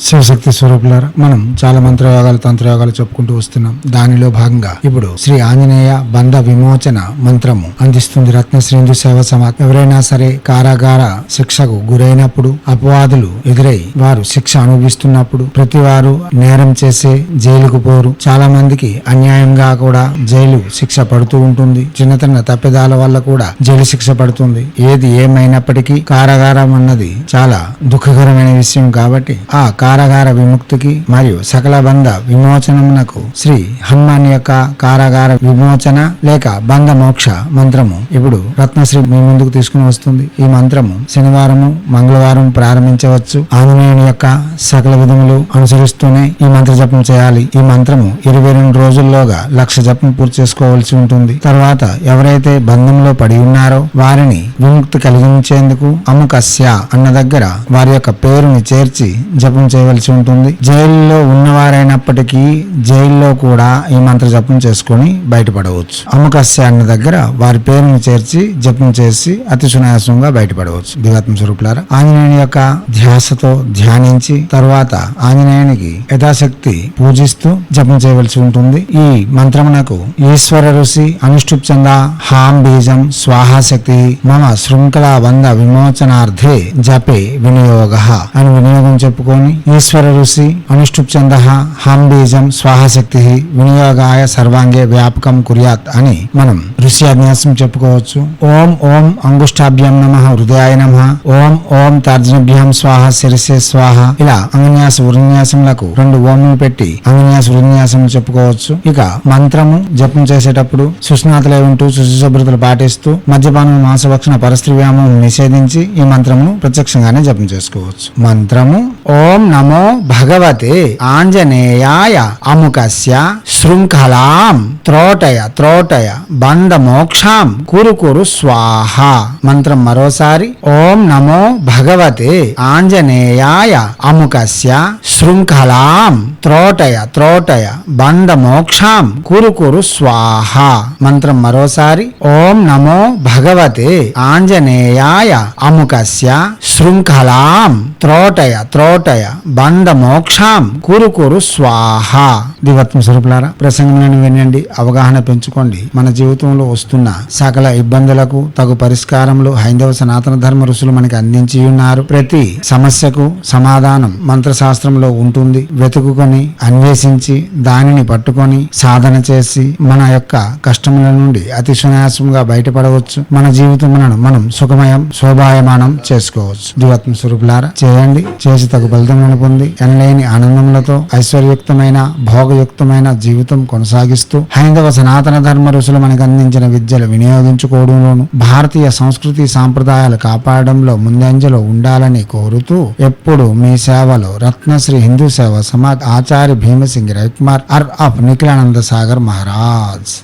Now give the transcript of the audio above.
శివశక్తి స్వరూపులారా మనం చాలా మంత్రయోగాలు తంత్రయోగాలు చెప్పుకుంటూ వస్తున్నాం. దానిలో భాగంగా ఇప్పుడు శ్రీ ఆంజనేయ బంధ విమోచన మంత్రము అందిస్తుంది. రత్నశ్రేందు సేవ సమాజ్ ఎవరైనా సరే కారాగార శిక్షకు గురైనప్పుడు అపవాదులు ఎదురై వారు శిక్ష అనుభవిస్తున్నప్పుడు ప్రతి వారు నేరం చేసే జైలుకు పోరు. చాలా మందికి అన్యాయంగా కూడా జైలు శిక్ష పడుతూ ఉంటుంది. చిన్న చిన్న తప్పిదాల వల్ల కూడా జైలు శిక్ష పడుతుంది. ఏది ఏమైనప్పటికీ కారాగారం అన్నది చాలా దుఃఖకరమైన విషయం కాబట్టి ఆ కారాగార విముక్తికి మరియు సకల బంధ విమోచనమునకు శ్రీ హనుమాన్ యొక్క కారాగార విమోచన లేక బంధ మోక్ష మంత్రము. ఇప్పుడు రత్నశ్రీ మీ ముందుకు తీసుకుని వస్తుంది. ఈ మంత్రము శనివారము మంగళవారం ప్రారంభించవచ్చు. ఆంజనేయుని యొక్క సకల విధములు అనుసరిస్తూనే ఈ మంత్ర జపం చేయాలి. ఈ మంత్రము ఇరవై రెండు రోజుల్లోగా లక్ష జపం పూర్తి చేసుకోవాల్సి ఉంటుంది. తర్వాత ఎవరైతే బంధంలో పడి ఉన్నారో వారిని విముక్తి కలిగించేందుకు అముకస్య అన్న దగ్గర వారి యొక్క పేరుని చేర్చి జపం చేయవలసి ఉంటుంది. జైల్లో ఉన్నవారైనప్పటికీ జైల్లో కూడా ఈ మంత్ర జపం చేసుకొని బయటపడవచ్చు. అముకస్య అన్న దగ్గర వారి పేరును చేర్చి జపం చేసి అతి సునాయాసంగా బయటపడవచ్చు. దివాత్మ స్వరూపులారా ఆంజనేయుని యొక్క ధ్యాసతో ధ్యానించి తర్వాత ఆంజనేయునికి యథాశక్తి పూజిస్తూ జపం చేయవలసి ఉంటుంది. ఈ మంత్రమునకు ఈశ్వర ఋషి అనుష్ఠుప్ చంద హాం బీజం స్వాహాశక్తి మమ శృంఖల వంద విమోచనార్థే జపే వినియోగ అని వినియోగం చెప్పుకొని ఈశ్వర ఋషి అనుష్ఠుప్ చంద హాం బీజం స్వాహశక్తి వినియోగాయ సర్వాంగే వ్యాపకం కుర్యాత్ అని మనం ఋషి అభ్యాసం చెప్పుకోవచ్చు. ఓం ఓం అంగుష్టాభ్యం నమ హృదయాయ నమ. ఓం ఓం తర్జనభ్యం స్వాహ శిరసే స్వాహ. ఇలా అంగన్యాస వృన్యాసములకు రెండు ఓములు పెట్టి అంగన్యాస వృన్యాసం చెప్పుకోవచ్చు. ఇక మంత్రము జపం చేసేటప్పుడు సుస్నాతులై ఉంటూ శుచిశుభ్రతలు పాటిస్తూ మద్యపానం మాంసభక్షణ పరస్త్రీ వ్యామం నిషేధించి ఈ మంత్రమును ప్రత్యక్షంగానే జపం చేసుకోవచ్చు. మంత్రము ఓం నమో భగవతే ఆంజనేయాయ అముకస్య శృంఖలాం త్రోటయ త్రోటయ బంధ మోక్షాం కురు కురు స్వాహ మంత్రం మరోసారి ఓం నమో భగవతే ఆంజనేయాయ అముకస్య శృంఖలాం త్రోటయ త్రోటయ బంధ మోక్షాం కురు కురు స్వాహ మంత్రం మరోసారి ఓం నమో భగవతే ఆంజనేయాయ అముకస్య శృంఖలాం త్రోటయ త్రోటయ బంధ మోక్షాం కూరుకూరు స్వాహ. దివత్మ స్వరూపులారా ప్రసంగంలోని వినండి అవగాహన పెంచుకోండి. మన జీవితంలో వస్తున్న సకల ఇబ్బందులకు తగు పరిష్కారములు హైందవ సనాతన ధర్మ ఋషులు మనకి అందించి ఉన్నారు. ప్రతి సమస్యకు సమాధానం మంత్రశాస్త్రంలో ఉంటుంది. వెతుకుకొని అన్వేషించి దానిని పట్టుకొని సాధన చేసి మన యొక్క కష్టముల నుండి అతి సునాయాసంగా బయటపడవచ్చు. మన జీవితములను మనం సుఖమయం శోభాయమానం చేసుకోవచ్చు. దివత్మ స్వరూపులారా చేయండి. చేసి తగు ఫలితములను పొంది ఎనలేని ఆనందములతో ఐశ్వర్యుక్తమైన భోగయుక్తమైన జీవితం కొనసాగిస్తూ హైందవ సనాతన ధర్మ ఋషులు మనకు అందించిన విద్యలు వినియోగించుకోవడంలోను భారతీయ సంస్కృతి సాంప్రదాయాలు కాపాడడంలో ముందంజలో ఉండాలని కోరుతూ ఎప్పుడు మీ సేవలో రత్నశ్రీ హిందూ సేవ సమాజ్ ఆచార్య భీమసింగ్ రవికుమార్ అర్ ఆఫ్ నిఖిలానంద సాగర్ మహారాజ్.